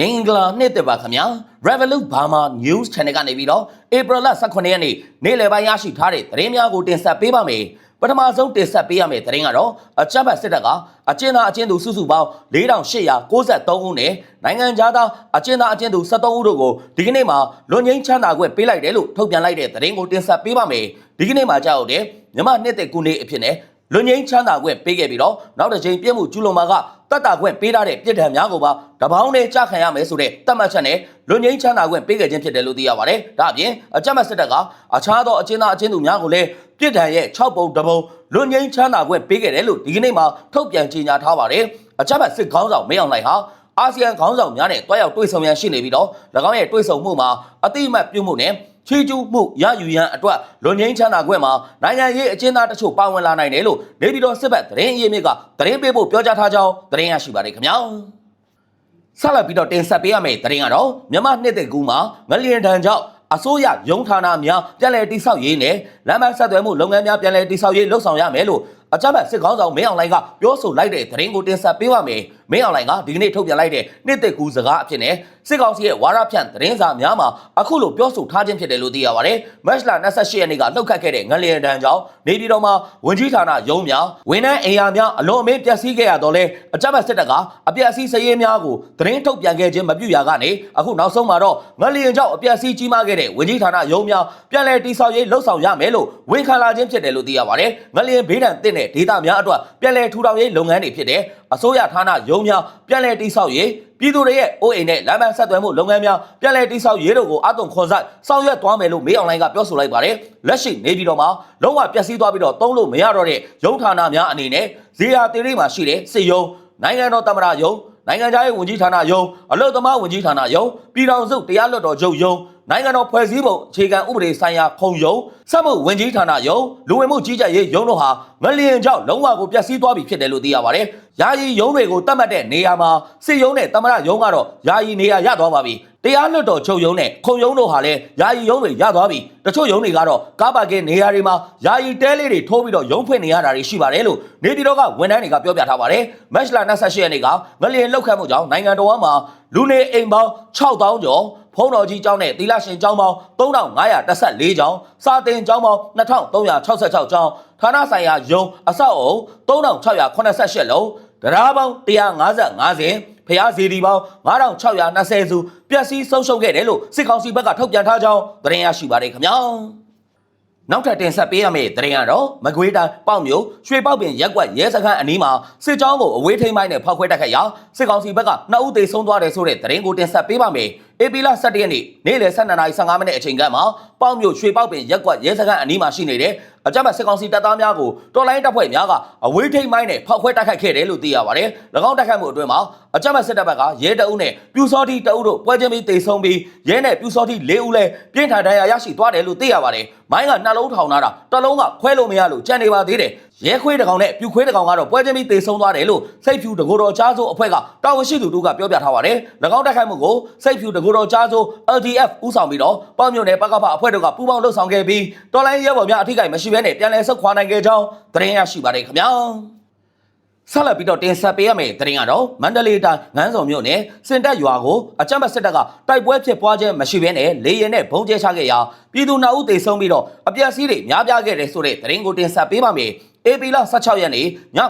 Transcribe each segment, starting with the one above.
မင်္ဂလာနေ့တစ်ပါခင်ဗျာ Revolut Burma News Channel ကနေပြီးတော့ April 18ရက်နေ့နေ့လယ်ပိုင်းရရှိထားတဲ့သတင်းများကိုတင်ဆက်ပေးပါမယ်ပထမဆုံးတင်ဆက်ပေးရမယ့်သတင်းကတော့အကြမ်းဖက်စစ်တပ်ကအကျဉ်းသားအကျဉ်းသူစုစုပေါင်း4893ဦးနဲ့နိုင်ငံသားအကျဉ်းသားအကျဉ်းသူ73ဦးတို့ကိုဒီကနေ့မှာလွန်ငင်းချမ်းသာခွင့်ပေးလိုက်တယ်လို့ထုတ်ပြန်လိုက်တဲ့သတင်းကိုတင်ဆက်ပေးပါမယ်ဒီကနေ့မှာကြောက်တဲ့မြမနှစ်သက်ကူနေအဖြစ်နဲ့ လွန်ငင်းချမ်းသာခွင့်ပေးခဲ့ပြီးတော့နောက်တစ်ချိန်ပြည့်မှုကျူးလွန်မှာကတတ်တာခွင့်ပေးထားတဲ့ပြည်ထံများကိုပါတပေါင်းနဲ့ကြာခံရမယ်ဆိုတဲ့တတ်မှတ်ချက်နဲ့လွန်ငင်းချမ်းသာခွင့်ပေးခဲ့ခြင်းဖြစ်တယ်လို့သိရပါတယ်။ဒါအပြင်အကြမ်းဖက်စစ်တပ်ကအခြားသောအကျဉ်းသားအကျဉ်းသူများကိုလည်းပြည်ထံရဲ့6ပုံတပုံလွန်ငင်းချမ်းသာခွင့်ပေးခဲ့တယ်လို့ဒီကနေ့မှာထုတ်ပြန်ကြေညာထားပါတယ်။အကြမ်းဖက်စစ်ခေါင်းဆောင်မင်းအောင်လှိုင်ဟာအာဆီယံခေါင်းဆောင်များနဲ့တွားရောက်တွေ့ဆုံရန်ရှိနေပြီးတော့၎င်းရဲ့တွေ့ဆုံမှုမှာအတိအမှတ်ပြုမှုနဲ့ ချီကျူးမှုရယူရန်အတွက်လွန်ငင်းချမ်းသာခွင့်မှာနိုင်ငံရေးအကျဉ်းသားတချို့ပါဝင်လာနိုင်တယ်လို့နေပြည်တော်စစ်ဘက်သတင်းအရေးမြစ်ကသတင်းပေးဖို့ပြောကြားထားကြောင်းသတင်းရရှိပါတယ်ခင်ဗျာဆက်လက်ပြီးတော့တင်ဆက်ပေးရမယ့်သတင်းကတော့မြန်မာနှစ်သက်ကူးမှာငလျင်တန်ကြောင့်အစိုးရရုံးဌာနများပြည်လဲတိဆောက်ရေးနဲ့လမ်းမဆက်သွယ်မှုလုပ်ငန်းများပြည်လဲတိဆောက်ရေးလှုပ်ဆောင်ရမယ်လို့အကြမ်းဖက်စစ်ကောင်းဆောင်မင်းအောင်လှိုင်ကပြောဆိုလိုက်တဲ့သတင်းကိုတင်ဆက်ပေးပါမယ်။မင်းအောင်လှိုင်ကဒီကနေ့ထုတ်ပြန်လိုက်တဲ့နှစ်သက်ကူးစကားအဖြစ်နဲ့စစ်ကောင်စီရဲ့ဝါရဖြန့်သတင်းစာများမှာအခုလိုပြောဆိုထားခြင်းဖြစ်တယ်လို့သိရပါတယ်။မတ်လ28ရက်နေ့ကလှုပ်ခတ်ခဲ့တဲ့ငလျင်တန်းကြောင့်နေပြည်တော်မှာဝင်ကြီးဌာနရုံးများဝန်ထမ်းအိမ်ယာများအလွန်အမင်းပျက်စီးခဲ့ရတော့လဲအကြမ်းဖက်စစ်တပ်ကအပျက်စီးစရေးများကိုသတင်းထုတ်ပြန်ခဲ့ခြင်းမပြုရကနေအခုနောက်ဆုံးမှာတော့ငလျင်ကြောင့်အပျက်စီးကြီးမားခဲ့တဲ့ဝင်ကြီးဌာနရုံးများပြည်လဲတိဆောက်ရေးလှုပ်ဆောင်ရမယ်လို့ဝန်ခံလာခြင်းဖြစ်တယ်လို့သိရပါတယ်။ငလျင်ဘေးဒဏ်တင့်တဲ့ဒေသများအတွက်ပြည်လဲထူထောင်ရေးလုပ်ငန်းတွေဖြစ်တဲ့အစိုးရဌာနရုံးများပြည်လဲတိဆောက်ရေးပြည်သူတွေရဲ့အိုးအိမ်နဲ့လမ်းမဆက်သွယ်မှုလုပ်ငန်းများပြည်လဲတိဆောက်ရေးတို့ကိုအသွင်ခွန်ဆိုင်ဆောင်ရွက်သွားမယ်လို့မေးအောင်လိုင်းကပြောဆိုလိုက်ပါတယ်လက်ရှိနေပြည်တော်မှာလုံးဝပျက်စီးသွားပြီးတော့တုံးလို့မရတော့တဲ့ရုံးဌာနများအနေနဲ့ဇေယျတေရိမှာရှိတဲ့စစ်ရုံးနိုင်ငံတော်တမရရုံးနိုင်ငံခြားရေးဝန်ကြီးဌာနရုံးအလုသမားဝန်ကြီးဌာနရုံးပြည်ထောင်စုတရားလွှတ်တော်ချုပ်ရုံး နိုင်ငံတော်ဖွဲ့စည်းပုံအခြေခံဥပဒေဆိုင်ရာခုံရုံးစက်မှုဝန်ကြီးဌာနရုံးလူဝင်မှုကြီးကြပ်ရေးရုံးတို့ဟာငလျင်ကြောင့်လုံးဝကိုပျက်စီးသွားပြီဖြစ်တယ်လို့သိရပါတယ်။ယာယီရုံးတွေကိုတတ်မှတ်တဲ့နေရာမှာစစ်ရုံးနဲ့တမရရုံးကတော့ယာယီနေရာရသွားပါပြီ။တရားလွှတ်တော်ချုပ်ရုံးနဲ့ခုံရုံးတို့ဟာလည်းယာယီရုံးတွေရသွားပြီ။တချို့ရုံးတွေကတော့ကားပါကင်နေရာတွေမှာယာယီတဲလေးတွေထိုးပြီးတော့ရုံးဖွင့်နေရတာတွေရှိပါတယ်လို့နေပြည်တော်ကဝန်ထမ်းတွေကပြောပြထားပါတယ်။မက်ရှလာ28ရက်နေ့ကငလျင်လှုပ်ခတ်မှုကြောင့်နိုင်ငံတော်မှာလူနေအိမ်ပေါင်း6000ကျော် ဖုံတော်ကြီးကျောင်းနဲ့သီလရှင်ကျောင်းပေါင်း3514ကျောင်းစာတင်ကျောင်းပေါင်း2366ကျောင်းဌာနဆိုင်ရာယုံအဆောက်အုံ3688လုံးတရားပေါင်း155စင်ဖျားစီဒီပေါင်း9620စုပျက်စီးဆုံးရှုံးခဲ့တယ်လို့စစ်ကောင်စီဘက်ကထုတ်ပြန်ထားကြောင်းသတင်းရရှိပါတယ်ခင်ဗျာနောက်ထပ်တင်ဆက်ပေးရမယ့်သတင်းကတော့မကွေးတိုင်းပေါ့မျိုးရွှေပေါက်ပင်ရက်ကွက်ရဲစခန်းအနီးမှာစစ်ကြောင်းကိုအဝေးထိန်းပိုင်းနဲ့ဖောက်ခွဲတိုက်ခတ်ရာစစ်ကောင်စီဘက်ကနှစ်ဦးသေဆုံးသွားတယ်ဆိုတဲ့သတင်းကိုတင်ဆက်ပေးပါမယ်။ AP လ17ရက်နေ့နေ့လယ်12:15မိနစ်အချိန်ကမှပေါ့မျိုးရွှေပေါက်ပင်ရက်ကွက်ရဲစခန်းအနီးမှာရှိနေတဲ့အကြမ်းဖက်စစ်ကောင်စီတပ်သားများကိုတော်လိုင်းတပ်ဖွဲ့များကအဝေးထိန်းပိုင်းနဲ့ဖောက်ခွဲတိုက်ခတ်ခဲ့တယ်လို့သိရပါတယ်။၎င်းတိုက်ခတ်မှုအတွင်းမှာအကြမ်းဖက်စစ်တပ်ဘက်ကရဲတအုပ်နဲ့ပြူစောတိတအုပ်တို့ပွဲချင်းပြီးတေဆုံးပြီးရဲနဲ့ပြူစောတိ၄ဦးလည်းပြင်းထန်ဒဏ်ရာရရှိသွားတယ်လို့သိရပါတယ်။မိုင်းကနှလုံးထောင်ထားတာတစ်လုံးကခွဲလို့မရလို့ကြံနေပါသေးတယ်။ရဲခွေးတကောင်နဲ့ပြူခွေးတကောင်ကတော့ပွဲချင်းပြီးတေဆုံးသွားတယ်လို့စိတ်ဖြူတကိုယ်တော်ကြားစိုးအဖွဲ့ကတာဝန်ရှိသူတို့ကပြောပြထားပါတယ်။၎င်းတိုက်ခိုက်မှုကိုစိတ်ဖြူတကိုယ်တော်ကြားစိုး LDF ဦးဆောင်ပြီးတော့ပေါ့မြို့နယ်ပကဖအဖွဲ့တို့ကပူးပေါင်းလှုပ်ဆောင်ခဲ့ပြီးတော်လိုင်းရဲဘော်များအထိကိမရှိဘဲနဲ့ပြန်လည်ဆုတ်ခွာနိုင်ခဲ့ကြောင်းသတင်းရရှိပါတယ်ခင်ဗျာ။ဆက်လက်ပြီးတော့တင်ဆက်ပေးရမယ့်သတင်းကတော့မန္တလေးတိုင်းငန်းစုံမြို့နယ်စင်တက်ရွာကိုအကြမ်းဖက်စစ်တပ်ကတိုက်ပွဲဖြစ်ပွားခြင်းမရှိဘဲနဲ့လေရင်နဲ့ဘုံကျဲချခဲ့ရာပြည်သူနာဦးတေဆုံးပြီးတော့အပြက်စီးတွေများပြားခဲ့တယ်ဆိုတဲ့သတင်းကိုတင်ဆက်ပေးပါမယ်။ AP လ16ရက်နေ့ည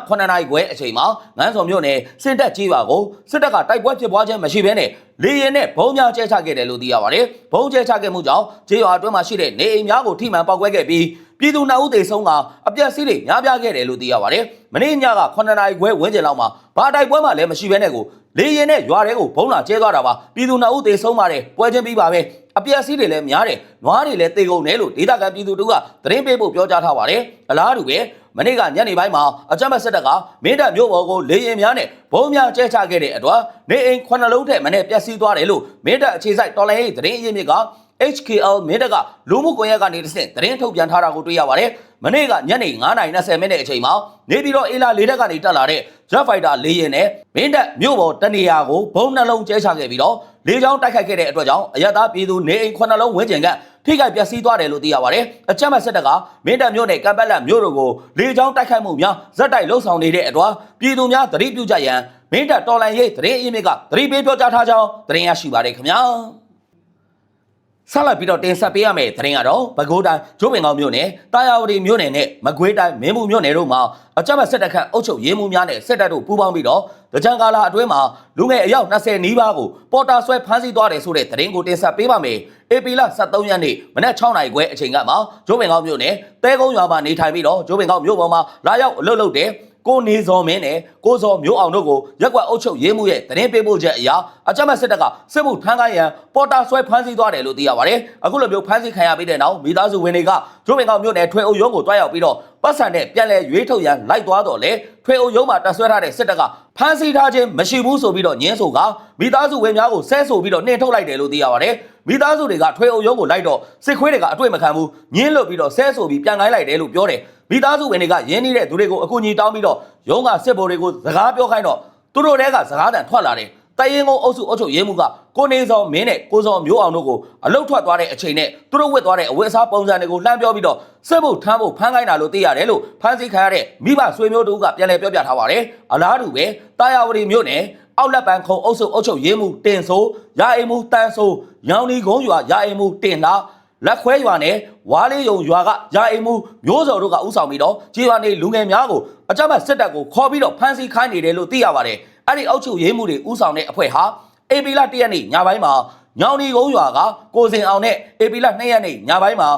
9နာရီခွဲအချိန်မှာငန်းစုံမြို့နယ်စင်တက်ကြီးရွာကိုစစ်တပ်ကတိုက်ပွဲဖြစ်ပွားခြင်းမရှိဘဲနဲ့လေရင်နဲ့ဘုံများကျဲချခဲ့တယ်လို့သိရပါတယ်။ဘုံကျဲချခဲ့မှုကြောင့်ကျေးရွာအတွင်းမှာရှိတဲ့နေအိမ်များကိုထိမှန်ပေါက်ကွဲခဲ့ပြီးပြည်သူနာဦးတေဆုံးကအပြက်စီးတွေများပြားခဲ့တယ်လို့သိရပါတယ်။မနေ့ညက9နာရီခွဲဝန်းကျင်လောက်မှာဘာတိုက်ပွဲမှလည်းမရှိဘဲနဲ့ကိုလေရင်နဲ့ရွာတွေကိုဘုံလာကျဲသွားတာပါပြည်သူနာဦးတေဆုံးပါတယ်ပွဲချင်းပြီးပါပဲ အပြက်စီးတွေလည်းများတယ်နွားတွေလည်းတေကုန်တယ်လို့ဒေသခံပြည်သူတို့ကသတင်းပေးဖို့ပြောကြားထားပါတယ်အလားတူပဲမနေ့ကညနေပိုင်းမှာအကြမ်းဖက်စစ်တပ်ကမင်းတပ်မြို့ပေါ်ကိုလေရင်များနဲ့ဘုံများကျဲချခဲ့တဲ့အတွက်နေအိမ်ခုနှစ်လုံးထက်မနဲ့ပျက်စီးသွားတယ်လို့မင်းတပ်အခြေစိုက်တော်လိုင်းရေးသတင်းအရင်းမြစ်က HKL မင်းတပ်ကလူမှုကွန်ရက်ကနေတစ်ဆင့်သတင်းထုတ်ပြန်ထားတာကိုတွေ့ရပါတယ်။မနေ့ကညနေ9:20မိနစ်အချိန်မှာနေပြည်တော်အေလာလေးတက်ကနေတက်လာတဲ့ Jet Fighter လေးရင်နဲ့မင်းတပ်မြို့ပေါ်တနေရာကိုဘုံနှလုံးကျဲချခဲ့ပြီးတော့ လေကြောင်းတိုက်ခိုက်ခဲ့တဲ့အတွက်ကြောင့်အရသာပြည်သူနေအိမ်ခုနှစ်လုံးဝန်းကျင်ကထိခိုက်ပျက်စီးသွားတယ်လို့သိရပါတယ်။အကြမ်းဖက်စစ်တပ်ကမင်းတပ်မြို့နယ်ကမ်ပတ်လက်မြို့တို့ကိုလေကြောင်းတိုက်ခိုက်မှုများဇက်တိုက်လှုပ်ဆောင်နေတဲ့အတွက်ပြည်သူများသတိပြုကြရန်မမင်းတပ်တော်လန်ရေးသတင်းအင်းမြစ်ကသတိပေးပြောကြားထားကြောင်းသတင်းရရှိပါတယ်ခင်ဗျာ ဆက်လက်ပြီးတော့တင်ဆက်ပေးရမယ့်သတင်းကတော့ပဲခူးတိုင်းကျိုးပင်ကောင်းမြို့နယ်တာယာဝတီမြို့နယ်နဲ့မကွေးတိုင်းမင်းဘူးမြို့နယ်တို့မှာအကြမ်းဖက်စစ်တပ်ခန့်အုပ်ချုပ်ရေးမှုများနဲ့စစ်တပ်တို့ပူးပေါင်းပြီးတော့တကြံကာလာအတွင်းမှာလူငယ်အယောက်20နီးပါးကိုပေါ်တာဆွဲဖမ်းဆီးသွားတယ်ဆိုတဲ့သတင်းကိုတင်ဆက်ပေးပါမယ်။ AP လ23ရက်နေ့မနက်6နာရီခွဲအချိန်ကမှကျိုးပင်ကောင်းမြို့နယ်တဲကုန်းရွာမှာနေထိုင်ပြီးတော့ကျိုးပင်ကောင်းမြို့ပေါ်မှာလာရောက်အလုပ်လုပ်တဲ့ ကိုနေစော်မင်းနဲ့ကိုစော်မျိုးအောင်တို့ကိုရက်ကွက်အုပ်ချုပ်ရေးမှုရဲ့သတင်းပေးပို့ချက်အရာအကြမ်းဖက်စစ်တပ်ကစစ်မှုထမ်းခိုင်းရန်ပေါ်တာဆွဲဖမ်းဆီးသွားတယ်လို့သိရပါတယ်။အခုလိုမျိုးဖမ်းဆီးခံရပြီးတဲ့နောက်မိသားစုဝင်တွေကကျိုးပင်ကောက်မြို့နယ်ထွေအုပ်ရုံးကိုတွားရောက်ပြီးတော့ပတ်စံနဲ့ပြန်လဲရွေးထုတ်ရန်လိုက်သွားတော့လေ ထွေအုပ်ရုံးမှာတပ်ဆွဲထားတဲ့စစ်တပ်ကဖမ်းဆီးထားခြင်းမရှိဘူးဆိုပြီးတော့ညင်းဆိုကမိသားစုဝင်များကိုဆဲဆိုပြီးတော့နှင်ထုတ်လိုက်တယ်လို့သိရပါတယ်။မိသားစုတွေကထွေအုပ်ရုံးကိုလိုက်တော့စစ်ခွေးတွေကအတွေ့မခံဘူးညင်းလွတ်ပြီးတော့ဆဲဆိုပြီးပြန်ခိုင်းလိုက်တယ်လို့ပြောတယ်။မိသားစုဝင်တွေကရင်းနှီးတဲ့သူတွေကိုအကူအညီတောင်းပြီးတော့ရုံးကစစ်ဗိုလ်တွေကိုစကားပြောခိုင်းတော့သူတို့တွေကစကားတန်ထွက်လာတယ်။ တရင်ကုန်းအုပ်စုအုပ်ချုပ်ရေးမှုကကိုနေစောမင်းနဲ့ကိုစောမျိုးအောင်တို့ကိုအလုတ်ထွက်သွားတဲ့အချိန်နဲ့သူတို့ဝတ်သွားတဲ့အဝတ်အစားပုံစံတွေကိုလှမ်းပြောပြီးတော့စစ်ဖို့ထမ်းဖို့ဖမ်းခိုင်းတာလို့သိရတယ်လို့ဖမ်းဆီးခံရတဲ့မိဘဆွေမျိုးတို့ကပြန်လည်ပြောပြထားပါတယ်အလားတူပဲတာယာဝတီမြို့နယ်အောက်လက်ပံခုံအုပ်စုအုပ်ချုပ်ရေးမှုတင်ဆိုးရာအိမ်မှုတန်းဆိုးရောင်နီကုန်းရွာရာအိမ်မှုတင်လာလက်ခွဲရွာနဲ့ဝါလေးယုံရွာကရာအိမ်မှုမျိုးစော်တို့ကဥဆောင်ပြီးတော့ခြေရွာနေလူငယ်များကိုအကြမ်းဖက်စစ်တပ်ကိုခေါ်ပြီးတော့ဖမ်းဆီးခိုင်းနေတယ်လို့သိရပါတယ် အဲ့ဒီအုပ်ချုပ်ရေးမှုတွေဥဆောင်တဲ့အဖွဲ့ဟာအေပီလာ၁ရက်နေ့ညပိုင်းမှာညောင်နီကုန်းရွာကကိုစင်အောင်နဲ့အေပီလာ၂ရက်နေ့ညပိုင်းမှာ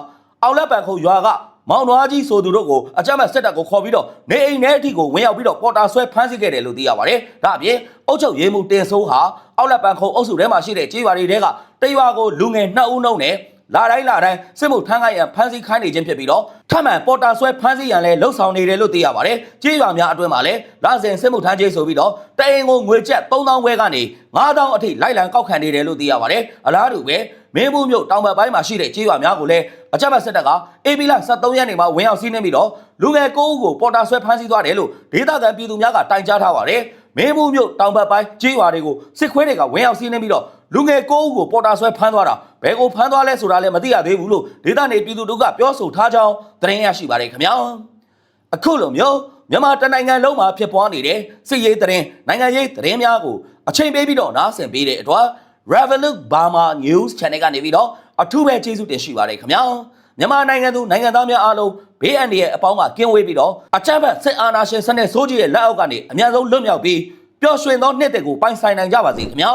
အောက်လက်ပံခုံရွာကမောင်နွားကြီးဆိုသူတို့ကိုအကြမ်းဖက်စစ်တပ်ကိုခေါ်ပြီးတော့နေအိမ်ထဲအထိကိုဝင်ရောက်ပြီးတော့ပေါ်တာဆွဲဖမ်းဆီးခဲ့တယ်လို့သိရပါတယ်။ဒါအပြင်အုပ်ချုပ်ရေးမှုတင်ဆိုးဟာအောက်လက်ပံခုံအုပ်စုထဲမှာရှိတဲ့ကြေးရွာတွေတဲကတရွာကိုလူငယ်2ဦးနှုံနဲ့ လာတိုင်းလာတိုင်းစစ်မှုထမ်းခိုင်းရန်ဖမ်းဆီးခိုင်းနေခြင်းဖြစ်ပြီးတော့ထမှန်ပေါ်တာဆွဲဖမ်းဆီးရန်လည်းလှုပ်ဆောင်နေတယ်လို့သိရပါတယ်။ကြေးရွာများအတွင်းမှာလည်းလာစဉ်စစ်မှုထမ်းကြေးဆိုပြီးတော့တအိမ်ကိုငွေကျပ်3000ခွဲကနေ9000အထိလိုက်လံကောက်ခံနေတယ်လို့သိရပါတယ်။အလားတူပဲမင်းဘူးမြို့တောင်ဘက်ပိုင်းမှာရှိတဲ့ကြေးရွာများကိုလည်းအကြမ်းဖက်စစ်တပ်ကအေပီလာ73ရက်နေ့မှာဝင်ရောက်စီးနှင်းပြီးတော့လူငယ်9ဦးကိုပေါ်တာဆွဲဖမ်းဆီးသွားတယ်လို့ဒေသခံပြည်သူများကတိုင်ကြားထားပါတယ်။မင်းဘူးမြို့တောင်ဘက်ပိုင်းကြေးရွာတွေကိုစစ်ခွေးတွေကဝင်ရောက်စီးနှင်းပြီးတော့ လူငယ်9ဦးကိုပေါ်တာဆွဲဖမ်းသွားတာဘယ်ကိုဖမ်းသွားလဲဆိုတာလည်းမသိရသေးဘူးလို့ဒေသနေပြည်သူတို့ကပြောဆိုထားကြောင်းသတင်းရရှိပါတယ်ခင်ဗျာအခုလိုမျိုးမြန်မာတနိုင်ငံလုံးမှာဖြစ်ပွားနေတဲ့စစ်ရေးသတင်းနိုင်ငံရေးသတင်းများကိုအချိန်ပေးပြီးတော့နားဆင်ပေးတဲ့အတွက် Revolut Burma News Channel ကနေပြီးတော့အထူးပဲကျေးဇူးတင်ရှိပါတယ်ခင်ဗျာမြန်မာနိုင်ငံသူနိုင်ငံသားများအားလုံးဘေးအန္တရာယ်အပေါင်းကကင်းဝေးပြီးတော့အကြမ်းဖက်စစ်အာဏာရှင်စနစ်ဆိုးကြီးရဲ့လက်အောက်ကနေအများဆုံးလွတ်မြောက်ပြီးပျော်ရွှင်သောနှစ်တွေကိုပိုင်ဆိုင်နိုင်ကြပါစေခင်ဗျာ